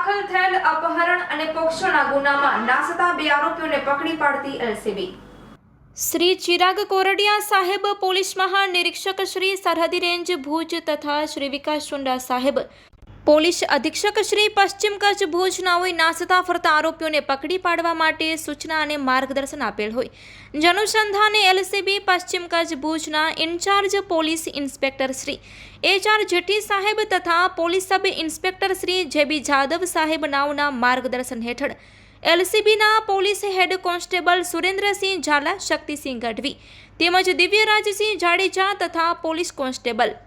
દાખલ થયેલ અપહરણ અને પોક્ષોના ગુનામાં નાસતા બે આરોપીઓને પકડી પાડતી એલસીબી. શ્રી ચિરાગ કોરડિયા સાહેબ પોલીસ મહાનિરીક્ષક શ્રી સરહદી રેન્જ ભુજ તથા શ્રી વિકાસ ચુંડા સાહેબ પોલીસ અધિક્ષક શ્રી પશ્ચિમ કચ્છ ભુજ હોય નાસતા ફરતા આરોપીઓને પકડી પાડવા માટે સૂચના અને માર્ગદર્શન આપેલ હોય. જનુસંધાને એલસીબી પશ્ચિમ કચ્છ ભુજના incharge police inspector Shri H R Jethi સાહેબ તથા police sub inspector Shri JB Jadav સાહેબ નાવના માર્ગદર્શન હેઠળ એલસીબીના police head constable Surendrasinh Zala, Shaktisinh Gadhvi તેમજ દિવ્યરાજસિંહ જાડેજા તથા પોલીસ કોન્સ્ટેબલ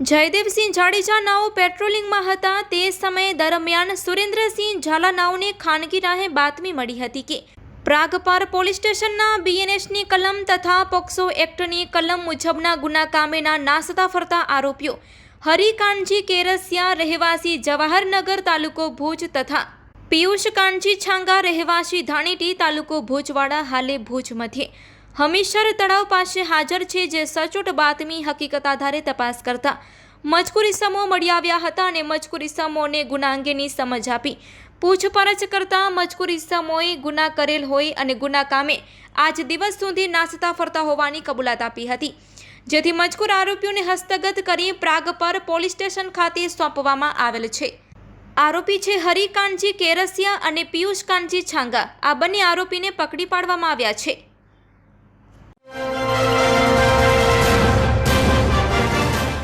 જયદેવસિંહ જાડેજા નાઓ પેટ્રોલિંગમાં હતા. તે સમય દરમિયાન સુરેન્દ્રસિંહ ઝાલા નાઓને ખાનગી રાહે બાતમી મળી હતી કે પ્રાગપાર પોલીસ સ્ટેશનના બીએનએસની કલમ તથા પોક્સો એક્ટની કલમ મુજબના ગુના કામેના નાસતા ફરતા આરોપીઓ હરિકાનજી કેરસિયા રહેવાસી જવાહરનગર તાલુકો ભુજ તથા પિયુષ કાનજી છાંગા રહેવાસી ધાણીટી તાલુકો ભુજવાડા, હાલે ભુજ મધ્યે હમીરસર તળાવ પાસે હાજર છે જે સચોટ બાતમી હકીકત આધારે તપાસ કરતા મજકૂરી સમો મળી આવ્યા હતા અને મજકૂર સમોને ગુના અંગેની સમજ આપી. પૂછપરછ કરતા મજકૂર સમોએ ગુના કરેલ હોય અને ગુના કામે આજ દિવસ સુધી નાસતા ફરતા હોવાની કબૂલાત આપી હતી. જેથી મજકૂર આરોપીઓને હસ્તગત કરી પ્રાગ પર પોલીસ સ્ટેશન ખાતે સોંપવામાં આવેલ છે. આરોપી છે હરિકાનજી કેરસિયા અને પિયુષ કાનજી છાંગા. આ બંને આરોપીને પકડી પાડવામાં આવ્યા છે.